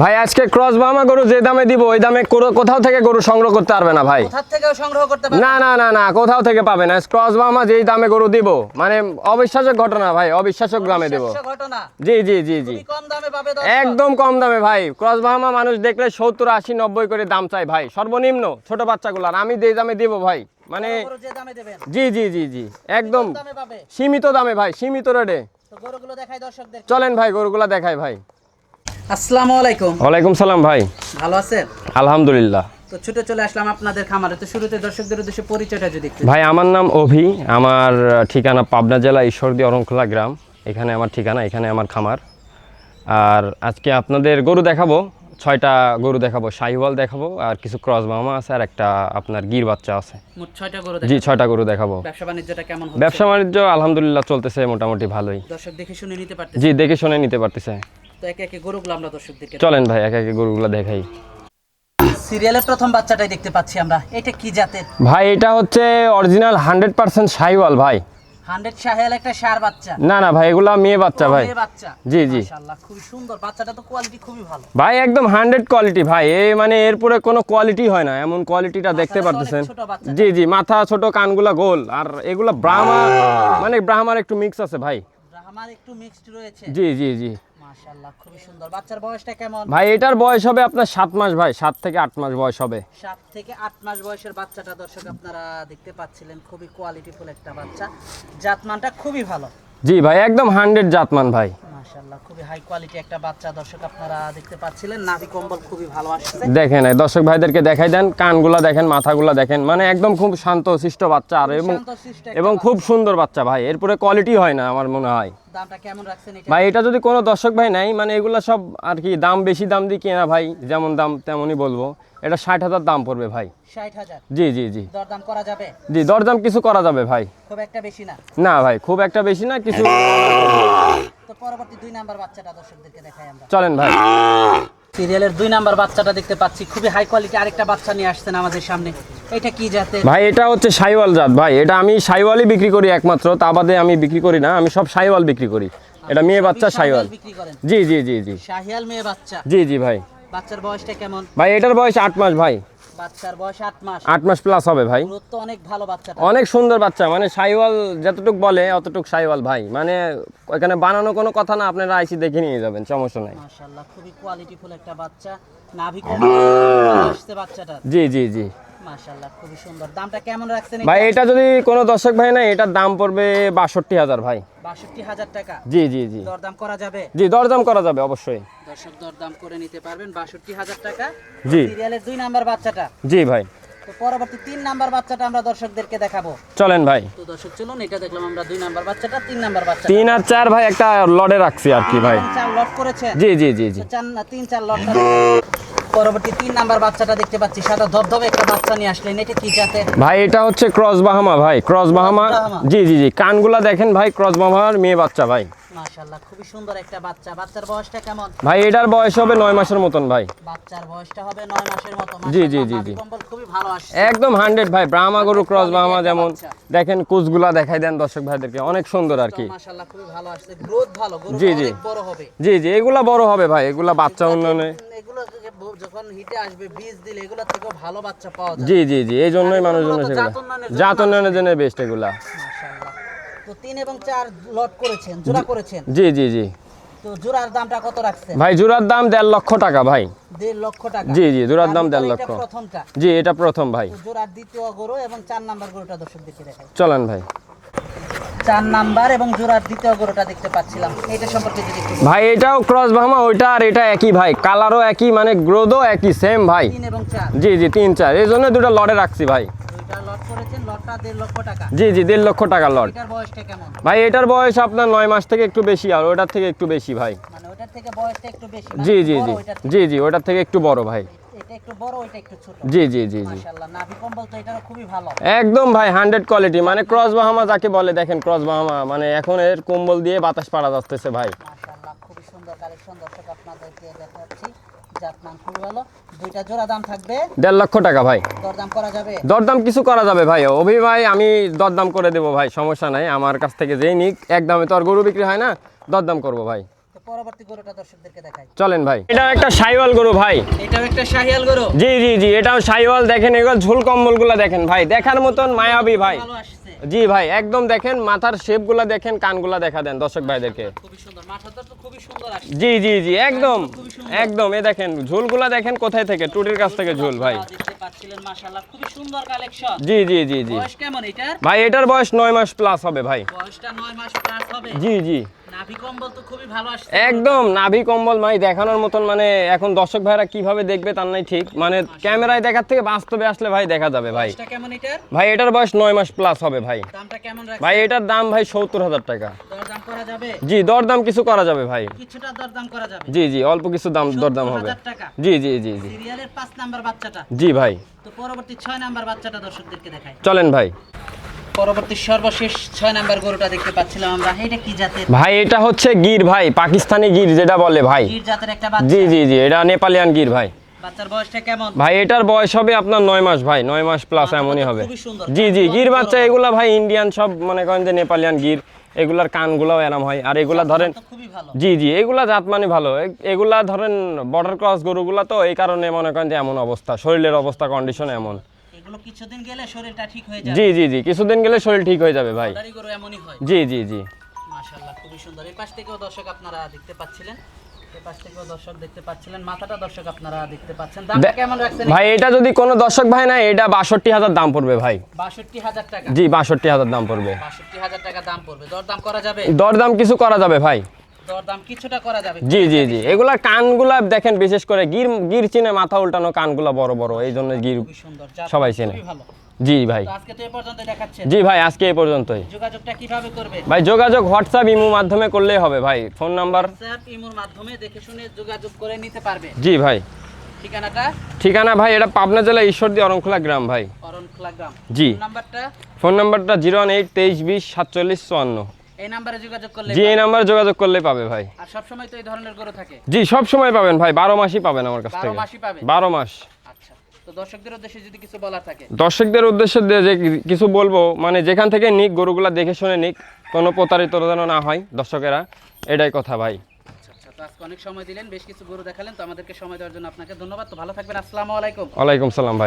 ভাই আজকে ক্রস বামা গরু যে দামে দিব ওই দামে কোথাও থেকে গরু সংগ্রহ করতে পারবে না ভাই। থেকেও সংগ্রহ করতে না না? না না কোথাও থেকে পাবে না। ক্রস বামা যেই দামে গরু দিব মানে অবিশ্বাসক ঘটনা ভাই অবিশ্বাসক দামে দেব। ঘটনা। জি জি জি জি। খুবই কম দামে পাবে দর্শক। একদম কম দামে ভাই। ক্রস বাহামা মানুষ দেখলে সত্তর আশি নব্বই করে দাম চাই ভাই। সর্বনিম্ন ছোট বাচ্চাগুলার। আমি যে দামে দিব ভাই মানে জি জি জি জি। একদম সীমিত দামে ভাই সীমিত রেটে গরুগুলো দেখাই দর্শকদের। চলেন ভাই গরুগুলা দেখাই ভাই। আসসালামু আলাইকুম। ওয়ালাইকুম সালাম ভাই। ভালো আছেন? আলহামদুলিল্লাহ। তো ছুটে চলে আসলাম আপনাদের খামারে। তো শুরুতে দর্শকদের উদ্দেশ্যে পরিচয়টা যদি ভাই আমার নাম অভি। আমার ঠিকানা পাবনা জেলা ঈশ্বরদী গ্রাম। এখানে আমার ঠিকানা এখানে আমার খামার। আর আজকে আপনাদের গরু দেখাবো। ছয়টা গরু দেখাবো। শাহিওয়াল দেখাবো। আর কিছু ক্রস বামা আছে আর একটা আপনার গির বাচ্চা আছে। ছয়টা গরু জি ছয়টা গরু দেখাবো। ব্যবসা বাণিজ্যটা কেমন ব্যবসা বাণিজ্য আলহামদুলিল্লাহ চলতেছে মোটামুটি ভালোই। দর্শক দেখে শুনে নিতে পারতেছে? জি দেখে শুনে নিতে পারতেছে। তো একে একে গরুগুলো আমরা দর্শকদেরকে চলেন ভাই একে একে গরুগুলো দেখাই। সিরিয়ালের প্রথম বাচ্চাটাই দেখতে পাচ্ছি আমরা। এটা কি জাতের? ভাই এটা হচ্ছে অরিজিনাল হান্ড্রেড পার্সেন্ট শাহিওয়াল ভাই। হান্ড্রেড শাহেল একটা সার বাচ্চা। না না ভাই এগুলা মেয়ে বাচ্চা ভাই। বাচ্চা। জি, জি। খুবই সুন্দর। বাচ্চাটা তো কোয়ালিটি খুবই ভালো। ভাই একদম হান্ড্রেড কোয়ালিটি ভাই। এ মানে এরপরে কোনো কোয়ালিটি হয় না। এমন কোয়ালিটিটা দেখতে পারতেছেন। জি জি মাথা ছোট কানগুলা গোল। আর এগুলা ব্রাহ্মা মানে ব্রাহ্মার একটু মিক্স আছে ভাই। আমার একটু মিক্সড রয়েছে। জি জি জি। মাশাআল্লাহ খুবই সুন্দর। বাচ্চার বয়সটা কেমন? ভাই এটার বয়স হবে আপনার সাত মাস ভাই। সাত থেকে আট মাস বয়স হবে। সাত থেকে আট মাস বয়সের বাচ্চাটা দর্শক আপনারা দেখতে পাচ্ছিলেন খুবই কোয়ালিটিফুল একটা বাচ্চা। জাতমানটা খুবই ভালো। জি ভাই একদম হান্ড্রেড জাতমান ভাই। খুবই হাই কোয়ালিটি একটা বাচ্চা দর্শক আপনারা দেখতে পাচ্ছিলেন। নাভি কম্বল খুবই ভালো আসছে। দেখেন এই দর্শক ভাইদেরকে দেখাই দেন কানগুলা দেখেন মাথাগুলা দেখেন। মানে একদম খুব শান্ত শিষ্ট বাচ্চা আর এবং এবং খুব সুন্দর বাচ্চা ভাই। এরপরে কোয়ালিটি হয় না আমার মনে হয়। দামটা কেমন রাখছেন এটা? ভাই এটা যদি কোনো দর্শক ভাই নাই মানে এগুলা সব আর কি দাম বেশি দাম দিয়ে কেনা ভাই যেমন দাম তেমনই বলব। এটা ষাট হাজার দাম পড়বে ভাই। জি জি জি। দরদাম করা যাবে? জি দরদাম কিছু করা যাবে ভাই। খুব একটা বেশি না? না ভাই খুব একটা বেশি না কিছু তো পরবর্তী দুই নাম্বার বাচ্চাটা দর্শকদেরকে দেখাই আমরা। চলেন ভাই। সিরিয়ালের দুই নাম্বার বাচ্চাটা দেখতে পাচ্ছি। খুবই হাই কোয়ালিটি আরেকটা বাচ্চা নিয়ে আসছেন আমাদের সামনে। এটা কি জাতের? ভাই এটা হচ্ছে সাইওয়াল জাত ভাই। এটা আমি সাইওয়ালই বিক্রি করি একমাত্র। তা বাদে আমি বিক্রি করি না। আমি সব সাইওয়াল বিক্রি করি। এটা মেয়ে বাচ্চা সাইওয়াল। জি জি জি জি। শাহিয়াল মেয়ে বাচ্চা। জি জি ভাই। বাচ্চার বয়সটা কেমন? ভাই এটার বয়স আট মাস ভাই। বাচ্চার বয়স আট মাস। 8 মাস প্লাস হবে ভাই। তো অনেক ভালো বাচ্চা। অনেক সুন্দর বাচ্চা মানে সাইওয়াল যতটুক বলে অতটুক সাইওয়াল ভাই। মানে এখানে বানানো কোনো কথা না আপনারা আইসি দেখে নিয়ে যাবেন সমস্যা নাই। মাশাআল্লাহ খুবই কোয়ালিটিফুল একটা বাচ্চা। নাভি আসছে বাচ্চাটা জি জি জি। মাশাআল্লাহ খুবই সুন্দর। দামটা কেমন রাখছেন ভাই এটা? যদি কোনো দর্শক ভাই না এটার দাম পড়বে বাষট্টি হাজার ভাই। বাষট্টি হাজার টাকা? জি জি জি। দরদাম করা যাবে? জি দরদাম করা যাবে অবশ্যই। দর্শক দরদাম করে নিতে পারবেন বাষট্টি হাজার টাকা। জি। সিরিয়ালের দুই নাম্বার বাচ্চাটা। জি ভাই। তো পরবর্তী তিন নাম্বার বাচ্চাটা আমরা দর্শকদেরকে দেখাবো। চলেন ভাই। তো দর্শক চলুন এটা দেখলাম আমরা দুই নাম্বার বাচ্চাটা তিন নাম্বার বাচ্চা তিন আর চার ভাই একটা লডে রাখছি আর কি ভাই। চার লট করেছেন জি জি জি জি। তিন চার লট পরবর্তী তিন নাম্বার বাচ্চাটা দেখতে পাচ্ছি। সাদা ধবধবে একটা বাচ্চা নিয়ে আসলেন। এটা কি জাতের? ভাই এটা হচ্ছে ক্রস বাহামা ভাই। Cross Bahama Bahama. জি জি জি। কানগুলা দেখেন ভাই ক্রস বাহামার মেয়ে বাচ্চা ভাই। মাশাআল্লাহ খুবই সুন্দর একটা বাচ্চা। বাচ্চার বয়সটা কেমন? ভাই এটার বয়স হবে নয় মাসের মতন ভাই। বাচ্চার বয়সটা হবে নয় মাসের মতো। জি, জি, জি, জি। খুবই ভালো আসছে। একদম হান্ড্রেড ভাই ব্রাহ্মা গরু ক্রস বাহামা যেমন। দেখেন কুচগুলা দেখাই দেন দর্শক ভাইদেরকে অনেক সুন্দর আর কি। মাশাআল্লাহ খুবই ভালো আসছে। গ্রোথ ভালো গরু। অনেক বড় হবে। জি জি এগুলা বড় হবে ভাই এগুলা বাচ্চা উন্নয়নে। এগুলো যখন হিটে আসবে বীজ দিলে এগুলো থেকেও ভালো বাচ্চা পাওয়া যায়। জি জি জি এই জন্যই মানুষজন সেগুলা জাত উন্নয়নের জন্য বেস্ট এগুলা। তো তিন এবং চার লট করেছেন জোড়া করেছেন? জি জি জি। তো জোড়ার দামটা কত রাখছেন? ভাই জোড়ার দাম দেড় লক্ষ টাকা ভাই। দেড় লক্ষ টাকা। জি, জি, জোড়ার দাম দেড় লক্ষ। প্রথমটা। জি এটা প্রথম ভাই। তো জোড়ার দ্বিতীয় গরু এবং চার নাম্বার গরুটা দর্শক দেখে দেখাই। চলেন ভাই। চার নাম্বার এবং জোড়ার দ্বিতীয় গরুটা দেখতে পাচ্ছিলাম। এটা সম্পর্কে যদি ভাই এটাও ক্রস ভামা ওইটা আর এটা একই ভাই। কালারও একই মানে গ্রোথও একই সেম ভাই। তিন এবং চার। জি জি তিন চার। এই জন্য দুটো লটে রাখছি ভাই। জি জি দেড় লক্ষ টাকা লট। ভাই এটার বয়স আপনার নয় মাস থেকে একটু বেশি আর ওটার থেকে একটু বেশি ভাই। মানে ওটার থেকে বয়সটা একটু বেশি না? জি জি জি জি জি ওটার থেকে একটু বড় ভাই। জি জি জি জি। একদম ভাই হান্ড্রেড কোয়ালিটি মানে ক্রস বাহামা যাকে বলে দেখেন ক্রস বাহামা মানে এখন এর কম্বল দিয়ে বাতাস পাড়া যাচ্ছে ভাই। সুন্দর কালেকশন দর্শক আপনাদেরকে দেখাচ্ছি। জাতমান খুবই দুইটা জোড়া দাম থাকবে। দেড় লক্ষ টাকা ভাই। দরদাম করা যাবে? দরদাম কিছু করা যাবে ভাই। অভি ভাই আমি দরদাম করে দেবো ভাই সমস্যা নাই। আমার কাছ থেকে যেই নিক একদমে তো আর গরু বিক্রি হয় না দরদাম করব ভাই। পরবর্তী গরুটা দর্শকদেরকে দেখাই। চলেন ভাই। এটা একটা সাইওয়াল গরু ভাই। এটাও একটা শাহিয়াল গরু? জি জি জি এটাও সাইওয়াল দেখেন এগুলো ঝুল কম্বলগুলো দেখেন ভাই। দেখার মতন মায়াবী ভাই। ভালো আসছে। জি ভাই একদম দেখেন মাথার শেপগুলো দেখেন কানগুলা দেখা দেন দর্শক ভাইদেরকে। খুবই সুন্দর মাথাটা তো খুবই সুন্দর আসছে। জি জি জি একদম একদম এ দেখেন ঝুলগুলা দেখেন কোথায় থেকে? টুটির কাছ থেকে ঝুল ভাই। দেখতে পাচ্ছিলেন মাশাআল্লাহ খুবই সুন্দর কালেকশন জি জি জি জি। বয়স কেমন এটার? ভাই এটার বয়স নয় মাস প্লাস হবে ভাই। বয়সটা 9 মাস প্লাস হবে। জি জি। একদম নাভি কম্বল ভাই দেখানোর মতন মানে এখন দর্শক ভাইরা কীভাবে দেখবে তার নাই ঠিক। মানে ক্যামেরায় দেখার থেকে বাস্তবে আসলে ভাই দেখা যাবে ভাই। ভাই এটার বয়স নয় মাস প্লাস হবে ভাই। ভাই এটার দাম ভাই সত্তর হাজার টাকা। জি দরদাম কিছু করা যাবে ভাই। জি জি অল্প কিছু দাম দরদাম হবে। জি জি জি জি। সিরিয়ালের 5 নাম্বার বাচ্চাটা। জি ভাই। তো পরবর্তী 6 নাম্বার বাচ্চাটা দর্শকদেরকে দেখাই। চলেন ভাই। পরবর্তী সর্বশেষ 6 নাম্বার গরুটা দেখতে পাচ্ছিলাম আমরা। এটা কি জাতের? ভাই এটা হচ্ছে গির ভাই পাকিস্তানি গির যেটা বলে ভাই। গির জাতের একটা বাচ্চা। জি জি জি এটা নেপালিয়ান গির ভাই। বাচ্চার বয়সটা কেমন? ভাই এটার বয়স হবে আপনার নয় মাস ভাই নয় মাস প্লাস এমনই হবে। জি জি গির বাচ্চা এগুলা ভাই ইন্ডিয়ান সব মনে করেন যে নেপালিয়ান গির এগুলার কানগুলাও এরাম হয়। আর এগুলা ধরেন জি জি এগুলা জাত মানে ভালো। এগুলা ধরেন বর্ডার ক্রস গরুগুলা তো এই কারণে মনে করেন যে এমন অবস্থা শরীরের অবস্থা কন্ডিশন এমন। এগুলো কিছুদিন গেলে শরীরটা ঠিক হয়ে যাবে। জি জি জি কিছুদিন গেলে শরীর ঠিক হয়ে যাবে ভাই। দাড়ি গরু এমনই হয়। জি জি জি। মাশাআল্লাহ খুবই সুন্দর। এই পাশ থেকেও দর্শক আপনারা দেখতে পাচ্ছিলেন। ভাই এটা যদি কোনো দর্শক ভাই না এটা বাষট্টি হাজার দাম পড়বে ভাই। বাষট্টি হাজার টাকা। জি বাষট্টি হাজার দাম পড়বে। বাষট্টি হাজার টাকা দাম পড়বে। দরদাম করা যাবে? দরদাম কিছু করা যাবে ভাই। দরদাম কিছুটা করা যাবে। জি জি জি। এগুলা কানগুলা দেখেন বিশেষ করে গির গির চিনে মাথা উল্টানো কানগুলা বড় বড় এই জন্য গির সবাই চেনে। জি ভাই। আজকে তো এই পর্যন্ত দেখাচ্ছেন জি ভাই আজকে এই পর্যন্তই। যোগাযোগটা কীভাবে করবে? ভাই যোগাযোগ হোয়াটসঅ্যাপ ইমো মাধ্যমে করলেই হবে ভাই। Phone number? হোয়াটসঅ্যাপ ইমোর মাধ্যমে দেখে শুনে যোগাযোগ করে নিতে পারবে। জি ভাই। ঠিকানাটা? ঠিকানা ভাই এটা পাবনা জেলা ঈশ্বরদী অরংখোলা গ্রাম ভাই। অরণখোলা গ্রাম। জি। নাম্বারটা? ফোন নাম্বারটা জিরো ওয়ান এইট তেইশ বিশ সাতচল্লিশ চুয়ান্ন। এই নাম্বারে যোগাযোগ করলে জি এই নাম্বারে যোগাযোগ করলে পাবে ভাই। আর সব সময় তো এই ধরনের গরু থাকে? জি সব সময় পাবেন ভাই বারো মাসই পাবেন আমার কাছ থেকে। মাসই পাবে বারো মাস। আচ্ছা তো দর্শকদের উদ্দেশ্যে যদি কিছু বলার থাকে? দর্শকদের উদ্দেশ্যে যে যে কিছু বলব মানে যেখান থেকে নিক গরুগুলা দেখে শুনে নিক কোনো প্রতারিত যেন না হয় দর্শকেরা এটাই কথা ভাই। আচ্ছা আচ্ছা আজকে অনেক সময় দিলেন বেশ কিছু গরু দেখালেন তো আমাদেরকে সময় দেওয়ার জন্য আপনাকে ধন্যবাদ। তো ভালো থাকবেন আসসালামু আলাইকুম। ওয়ালাইকুম সালাম ভাই।